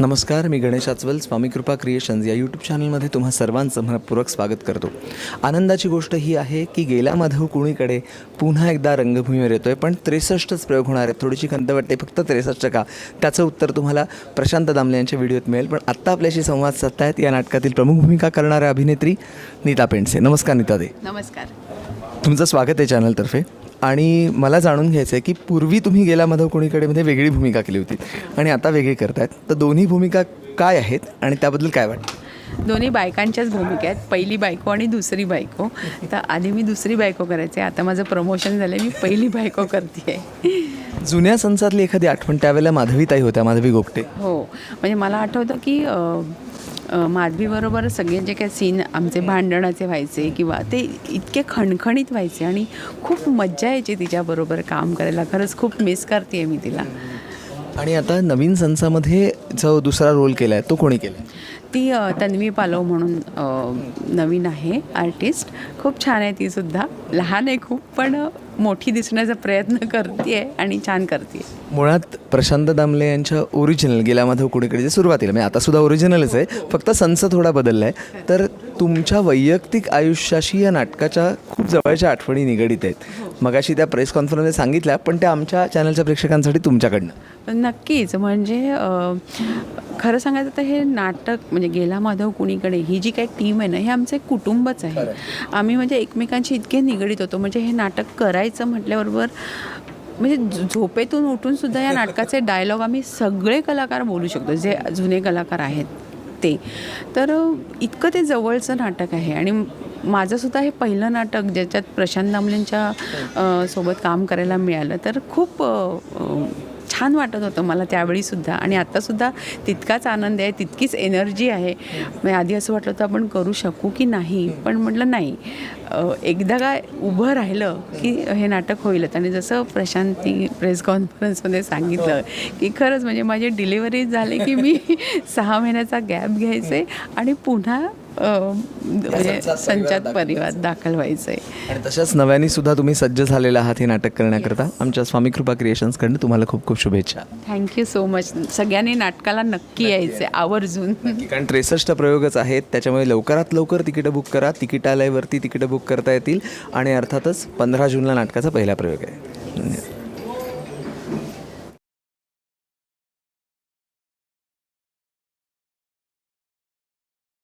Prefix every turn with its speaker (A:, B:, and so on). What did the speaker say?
A: नमस्कार मी गणेश आचवल स्वामी कृपा क्रिएशन्स या यूट्यूब चॅनलमध्ये तुम्हा सर्वांचं मनपूर्वक स्वागत करतो. आनंदाची गोष्ट ही आहे की गेल्या माधव कुणीकडे पुन्हा एकदा रंगभूमीवर येतो आहे पण त्रेसष्टच प्रयोग होणार आहेत. थोडीशी खंत वाटते फक्त त्रेसष्ट का? त्याचं उत्तर तुम्हाला प्रशांत दामले यांच्या व्हिडिओत मिळेल पण आत्ता आपल्याशी संवाद साधतायत या नाटकातील प्रमुख भूमिका करणाऱ्या अभिनेत्री नीता पेंडसे. नमस्कार नीता दे.
B: नमस्कार.
A: तुमचं स्वागत आहे चॅनलतर्फे आणि मला जाणून घ्यायचं आहे की पूर्वी तुम्ही गेला माधव कोणीकडेमध्ये म्हणजे वेगळी भूमिका केली होती. आणि आता वेगळी करतायत. तर दोन्ही भूमिका काय आहेत आणि त्याबद्दल काय वाटतं?
B: दोन्ही बायकांच्याच भूमिका आहेत पहिली बायको आणि दुसरी बायको. तर आधी मी दुसरी बायको करायचे आता माझं प्रमोशन झालं मी पहिली बायको करते
A: जुन्या संसातली एखादी आठवण त्यावेळेला माधवीताई होत्या माधवी गोपटे.
B: हो. म्हणजे मला आठवतं की माधवीबरोबर सगळे जे काही सीन आमचे भांडणाचे व्हायचे किंवा ते इतके खणखणीत व्हायचे आणि खूप मज्जा यायची तिच्याबरोबर काम करायला. खरंच खूप मिस करते मी तिला.
A: आणि आता नवीन संसामध्ये जो दुसरा रोल केला आहे तो कोणी केला
B: ती तन्वी पालव म्हणून नवीन आहे आर्टिस्ट खूप छान आहे ती सुद्धा. लहान आहे खूप पण मोठी दिसण्याचा प्रयत्न करते आणि छान करते
A: मुळात प्रशांत दामले यांच्या ओरिजिनल गेल्या माधव कुणीकडे जे सुरुवातीला. म्हणजे आता सुद्धा ओरिजिनलच आहे. फक्त संस थोडा बदलला आहे तर तुमच्या वैयक्तिक आयुष्याशी या नाटकाच्या खूप जवळच्या आठवणी निगडीत आहेत. मगाशी त्या प्रेस कॉन्फरन्समध्ये सांगितल्या पण त्या आमच्या चॅनलच्या प्रेक्षकांसाठी तुमच्याकडनं.
B: नक्कीच. म्हणजे खरं सांगायचं तर हे नाटक म्हणजे गेला माधव कुणीकडे ही जी काही टीम आहे ना हे आमचं एक कुटुंबच आहे. आम्ही म्हणजे एकमेकांशी इतके निगडीत होतो. म्हणजे हे नाटक करायचं म्हटल्याबरोबर म्हणजे झोपेतून उठून सुद्धा या नाटकाचे डायलॉग आम्ही सगळे कलाकार बोलू शकतो जे जुने कलाकार आहेत. ते तर इतकं ते जवळचं नाटक आहे आणि माझं सुद्धा हे पहिलं नाटक ज्याच्यात प्रशांत दामलेंच्या सोबत काम करायला मिळालं. तर खूप छान वाटत होतं मला त्यावेळीसुद्धा. आणि आत्तासुद्धा तितकाच आनंद आहे तितकीच एनर्जी आहे. म्हणजे आधी असं वाटलं होतं आपण करू शकू की नाही? पण म्हटलं नाही. एकदा काय उभं राहिलं की हे नाटक होईलच. आणि जसं प्रशांती प्रेस कॉन्फरन्समध्ये सांगितलं की खरंच म्हणजे माझी डिलिव्हरी झाली की मी सहा महिन्याचा गॅप घ्यायचे आणि पुन्हा म्हणजे संचात परिवार दाखल व्हायचं. आहे
A: आणि तशाच नव्याने सुद्धा तुम्ही सज्ज झालेला आहात हे नाटक करण्याकरता. आमच्या स्वामी कृपा क्रिएशन्सकडनं तुम्हाला खूप खूप शुभेच्छा.
B: थँक्यू सो मच सगळ्यांनी नाटकाला नक्की यायचे. आवर्जून.
A: कारण त्रेसष्ट प्रयोगच आहेत. त्याच्यामुळे लवकरात लवकर तिकीटं बुक करा. तिकिटालयवरती तिकीटं बुक करता येतील. आणि अर्थातच पंधरा जूनला नाटकाचा पहिला प्रयोग आहे. धन्यवाद.